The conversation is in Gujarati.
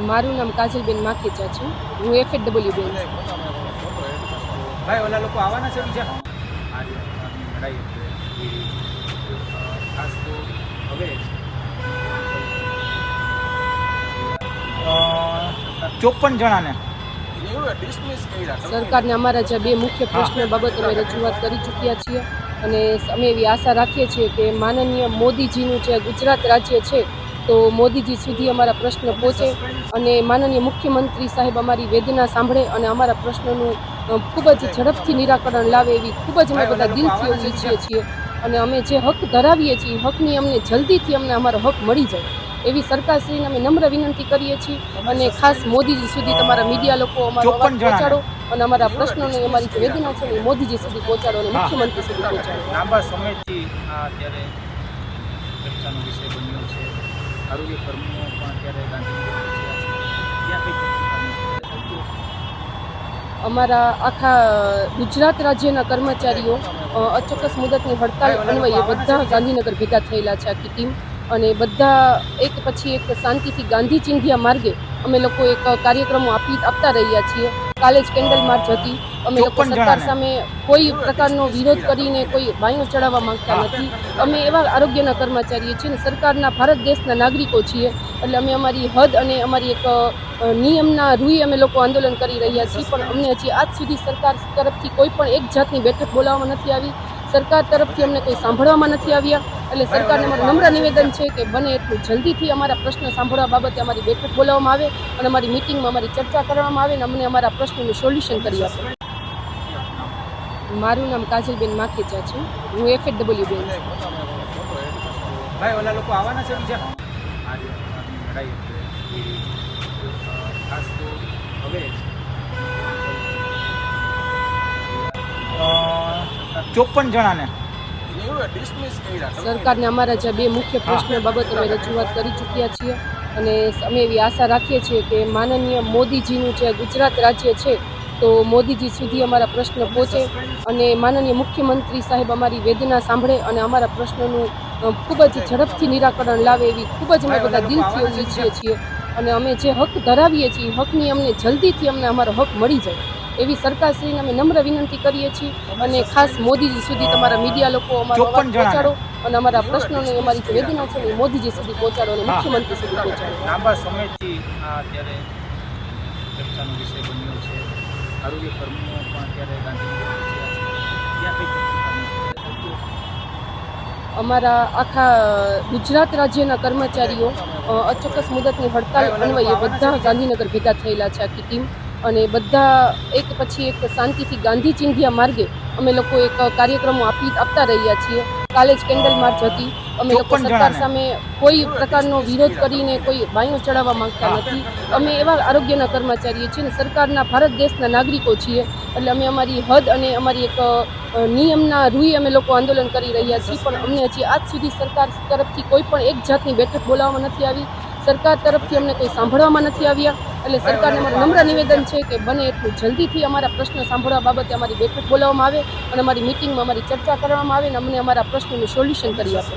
મારું નામ કાજલબેન માખીચા છે. હું એફ ડબલ્યુ બેન ભાઈ ઓલા લોકો આવવાના છે બીજા? આજે આની લડાઈ એટલે એ અ, ખાસ તો હવે ચોપન જણાને. સરકારને અમારા જે બે મુખ્ય પ્રશ્ન બાબતે અમે રજૂઆત કરી ચૂક્યા છીએ અને અમે એવી આશા રાખીએ છીએ કે માનનીય મોદીજીનું જે ગુજરાત રાજ્ય છે તો મોદીજી સુધી અમારા પ્રશ્ન પહોંચે અને માનનીય મુખ્યમંત્રી સાહેબ અમારી વેદના સાંભળે અને અમારા પ્રશ્નોનું ખૂબ જ ઝડપથી નિરાકરણ લાવે એવી ખૂબ જ અમે બધા દિલથી એવું ઈચ્છીએ છીએ અને અમે જે હક ધરાવીએ છીએ એ હકની અમને જલ્દીથી અમને અમારો હક મળી જાય. એવી સરકારશ્રીને અમે નમ્ર વિનંતી કરીએ છીએ અને ખાસ મોદીજી સુધી તમારા મીડિયા લોકો અમારો અવાજ પહોંચાડો અને અમારા પ્રશ્નોની અમારી જે વેદના છે ને એ મોદીજી સુધી પહોંચાડો અને મુખ્યમંત્રી સુધી પહોંચાડો. લાંબા સમયથી આ અત્યારે ચર્ચાનો વિષય બન્યો છે. આરોગ્ય કર્મીઓ પણ અત્યારે અમારા આખા ગુજરાત રાજ્યના કર્મચારીઓ અચોક્કસ મુદતની હડતાલ અન્વયે બધા ગાંધીનગર ભેગા થયેલા છે આખી ટીમ. અને બધા એક પછી એક શાંતિથી ગાંધી ચિંધ્યા માર્ગે અમે લોકો એક કાર્યક્રમો આપી આપતા રહ્યા છીએ. કાલે જ કેન્ડલ માર્ચ હતી. અમે લોકો સરકાર સામે કોઈ પ્રકારનો વિરોધ કરીને કોઈ બાયનો ચડાવવા માંગતા નથી. અમે એવા આરોગ્યના કર્મચારીઓ છીએ અને સરકારના ભારત દેશના નાગરિકો છીએ. એટલે અમે અમારી હદ અને અમારી એક નિયમના રૂએ અમે લોકો આંદોલન કરી રહ્યા છીએ. પણ અમને હજી આજ સુધી સરકાર તરફથી કોઈ પણ એક જાતની બેઠક બોલાવવામાં નથી આવી. સરકાર તરફથી અમને કંઈ સાંભળવામાં નથી આવ્યા. એટલે સરકારને અમારું નમ્ર નિવેદન છે કે બને એટલું જલ્દીથી અમારા પ્રશ્ન સાંભળવા બાબતે અમારી બેઠક બોલાવવામાં આવે અને અમારી મિટિંગમાં અમારી ચર્ચા કરવામાં આવે અને અમને અમારા પ્રશ્નોનું સોલ્યુશન કરી આપે. મારું નામ કાજલબેન માખેચા છે. હું એફ ડબલ્યુ બેન છું. ભાઈ ઓલા લોકો આવવાના છે બીજા ખાસ તો હવે ચોપન જણાને. સરકારને અમારા જે બે મુખ્ય પ્રશ્ન બાબતો અમે રજૂઆત કરી ચૂક્યા છીએ અને અમે એવી આશા રાખીએ છીએ કે માનનીય મોદીજીનું જે ગુજરાત રાજ્ય છે તો મોદીજી સુધી અમારા પ્રશ્ન પહોંચે અને માનનીય મુખ્યમંત્રી સાહેબ અમારી વેદના સાંભળે અને અમારા પ્રશ્નોનું ખૂબ જ ઝડપથી નિરાકરણ લાવે એવી ખૂબ જ અમે બધા દિલથી એવું ઈચ્છીએ છીએ અને અમે જે હક ધરાવીએ છીએ એ હકની અમને જલ્દીથી અમને અમારો હક મળી જાય. એવી સરકારશ્રીને અમે નમ્ર વિનંતી કરીએ છીએ અને ખાસ મોદીજી સુધી તમારા મીડિયા લોકો અમારો અવાજ પહોંચાડો અને અમારા પ્રશ્નોની અમારી જે વેદના છે એ મોદીજી સુધી પહોંચાડો અને મુખ્યમંત્રી સુધી પહોંચાડો. લાંબા સમયથી અત્યારે ચર્ચાનો વિષય બન્યો છે. આરોગ્ય કર્મીઓ પણ અત્યારે ગાંધીનગર અમારા આખા ગુજરાત રાજ્યના કર્મચારીઓ અચોક્કસ મુદતની હડતાલ અન્વયે બધા ગાંધીનગર ભેગા થયેલા છે આખી ટીમ. અને બધા એક પછી એક શાંતિથી ગાંધી ચિંધ્યા માર્ગે અમે લોકો એક કાર્યક્રમો આપી આપતા રહ્યા છીએ. કાલે જ કેન્ડલ માર્ચ હતી. અમે લોકો સરકાર સામે કોઈ પ્રકારનો વિરોધ કરીને કોઈ બાયું ચડાવવા માંગતા નથી. અમે એવા આરોગ્યના કર્મચારીઓ છીએ અને સરકારના ભારત દેશના નાગરિકો છીએ. એટલે અમે અમારી હદ અને અમારી એક નિયમના રૂએ અમે લોકો આંદોલન કરી રહ્યા છીએ. પણ અમને હજી આજ સુધી સરકાર તરફથી કોઈ પણ એક જાતની બેઠક બોલાવવામાં નથી આવી. સરકાર તરફથી અમને કોઈ સાંભળવામાં નથી આવ્યા. એટલે સરકારને અમારું નમ્ર નિવેદન છે કે બને એટલું જલ્દીથી અમારા પ્રશ્ન સાંભળવા બાબતે અમારી બેઠક બોલાવવામાં આવે અને અમારી મિટિંગમાં અમારી ચર્ચા કરવામાં આવે અને અમને અમારા પ્રશ્નોનું સોલ્યુશન કરી આપે.